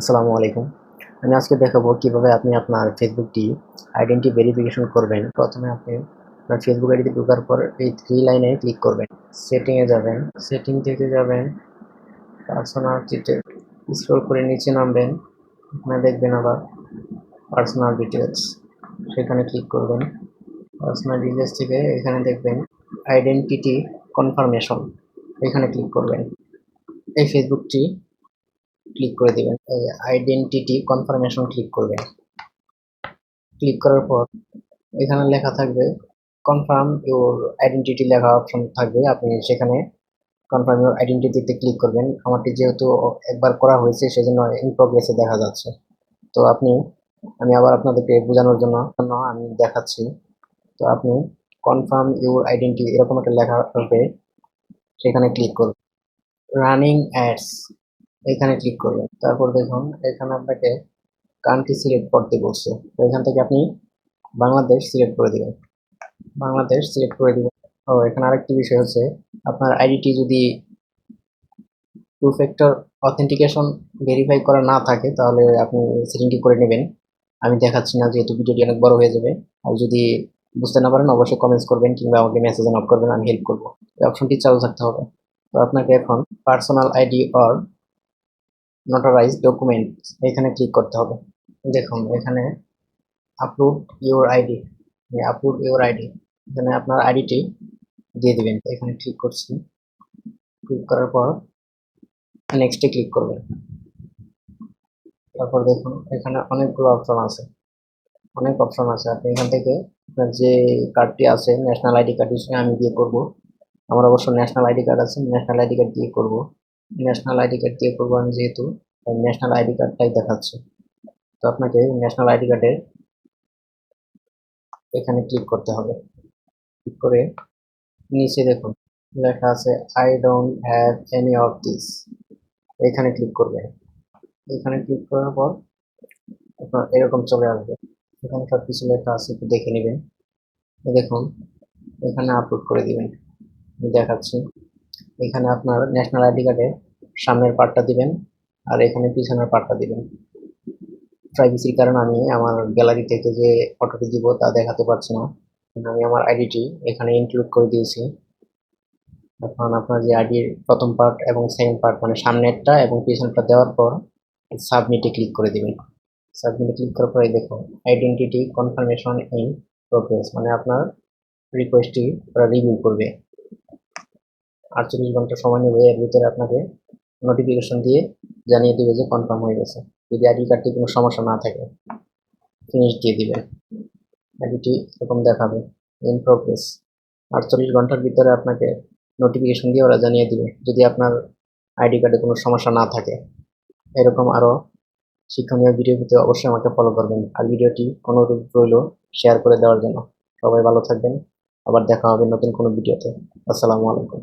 আসসালামু আলাইকুম। আমি আজকে দেখাবো কীভাবে আপনি আপনার ফেসবুকটি আইডেন্টি ভেরিফিকেশন করবেন। প্রথমে আপনি আপনার ফেসবুক আইডিতে ঢোকার পর এই থ্রি লাইনে ক্লিক করবেন। সেটিংয়ে যাবেন। সেটিং থেকে যাবেন। পার্সোনাল ডিটেল স্ক্রল করে নিচে নামবেন। এখানে দেখবেন আবার পার্সোনাল ডিটেলস সেখানে ক্লিক করবেন। পার্সোনাল ডিটেলস থেকে এখানে দেখবেন আইডেন্টিটি কনফার্মেশন এখানে ক্লিক করবেন। এই ফেসবুকটি ক্লিক করে দিবেন। এই আইডেন্টিটি কনফার্মেশন ক্লিক করবেন। ক্লিক করার পর এখানে লেখা থাকবে কনফার্ম ইউর আইডেন্টিটি লেখা অপশন থাকবে। আপনি সেখানে কনফার্ম ইউর আইডেন্টিটিতে ক্লিক করবেন। আমারটি যেহেতু একবার করা হয়েছে, সেজন্য ইন প্রোগ্রেসে দেখা যাচ্ছে। তো আপনি, আমি আবার আপনাদেরকে বোঝানোর জন্য আমি দেখাচ্ছি। তো আপনি কনফার্ম ইউর আইডেন্টি এরকম একটা লেখা আসবে সেখানে ক্লিক করবেন। রানিং অ্যাডস এখানে ক্লিক করবেন। তারপর দেখুন, এখানে আপনাকে কান্ট্রি সিলেক্ট করতে বলছে। তো এখান থেকে আপনি বাংলাদেশ সিলেক্ট করে দেবেন। বাংলাদেশ সিলেক্ট করে দিবেন। ও, এখানে আরেকটি বিষয় হচ্ছে, আপনার আইডিটি যদি টু ফ্যাক্টর অথেন্টিকেশন ভেরিফাই করা না থাকে, তাহলে আপনি সেটিংটি করে নেবেন? আমি দেখাচ্ছি না, যেহেতু ভিডিওটি অনেক বড় হয়ে যাবে। আর যদি বুঝতে না পারেন, অবশ্যই কমেন্টস করবেন কিংবা আমাকে মেসেজে নক করবেন, আমি হেল্প করব। এই অপশনটি চালু থাকতে হবে। তো আপনাকে এখন personal ID or notarise document এখানে ক্লিক করতে হবে। দেখুন, এখানে upload your ID upload your ID এখানে আপনার আইডিটি দিয়ে দিবেন। এখানে ক্লিক করছি। ক্লিক করার পর নেক্সটে ক্লিক করবেন। তারপর দেখুন, এখানে অনেকগুলো অপশন আছে। অনেক অপশন আছে। আপনি এখান থেকে আপনার যে কার্ডটি আছে ন্যাশনাল আইডি কার্ড হিসেবে আমি দিয়ে করব। আমার অবশ্য ন্যাশনাল আইডি কার্ড আছে ন্যাশনাল আইডি কার্ড দিয়ে করব। ন্যাশনাল আইডি কার্ড দিয়ে করব আমি যেহেতু ন্যাশনাল আইডি কার্ডটাই দেখাচ্ছে। তো আপনাকে ন্যাশনাল আইডি কার্ডের এখানে ক্লিক করতে হবে। ক্লিক করে নিচে দেখুন, লেখা আছে I don't have any of this এখানে ক্লিক করবেন এখানে ক্লিক করার পর আপনার এরকম চলে আসবে। এখানে সব কিছু লেখা আছে, একটু দেখে নেবেন। দেখুন, এখানে আপলোড করে দিবেন। দেখাচ্ছি। এখানে আপনার ন্যাশনাল আইডি কার্ডের সামনের পার্টটা দিবেন আর এখানে পিছনের পার্টটা দিবেন। প্রাইভেসির কারণে আমি আমার গ্যালারি থেকে যে ফটোটি দিব তা দেখাতে পারছি না। আমি আমার আইডিটি এখানে ইনক্লুড করে দিয়েছি। এখন আপনার যে আইডির প্রথম পার্ট এবং সেকেন্ড পার্ট মানে সামনেরটা এবং পিছনটা দেওয়ার পর সাবমিটে ক্লিক করে দিবেন। সাবমিটে ক্লিক করার পরে দেখুন আইডেন্টিটি কনফার্মেশন ইন প্রোগ্রেস মানে আপনার রিকোয়েস্টটি ওরা রিভিউ করবে। আটচল্লিশ ঘণ্টা সময় নেবে, এর ভিতরে আপনাকে নোটিফিকেশন দিয়ে জানিয়ে দেবে যে কনফার্ম হয়ে গেছে। যদি আইডি কার্ডটি কোনো সমস্যা না থাকে ফিনিশ দিয়ে দিবেন আইডিটি এরকম দেখাবে ইন প্রোগ্রেস আটচল্লিশ ঘণ্টার ভিতরে আপনাকে নোটিফিকেশন দিয়ে ওরা জানিয়ে দিবে, যদি আপনার আইডি কার্ডে কোনো সমস্যা না থাকে। এরকম আরও শিক্ষণীয় ভিডিও পেতে অবশ্যই আমাকে ফলো করবেন। আর ভিডিওটি অনুরোধ রইল শেয়ার করে দেওয়ার জন্য। সবাই ভালো থাকবেন। আবার দেখা হবে নতুন কোনো ভিডিওতে আসসালামু আলাইকুম।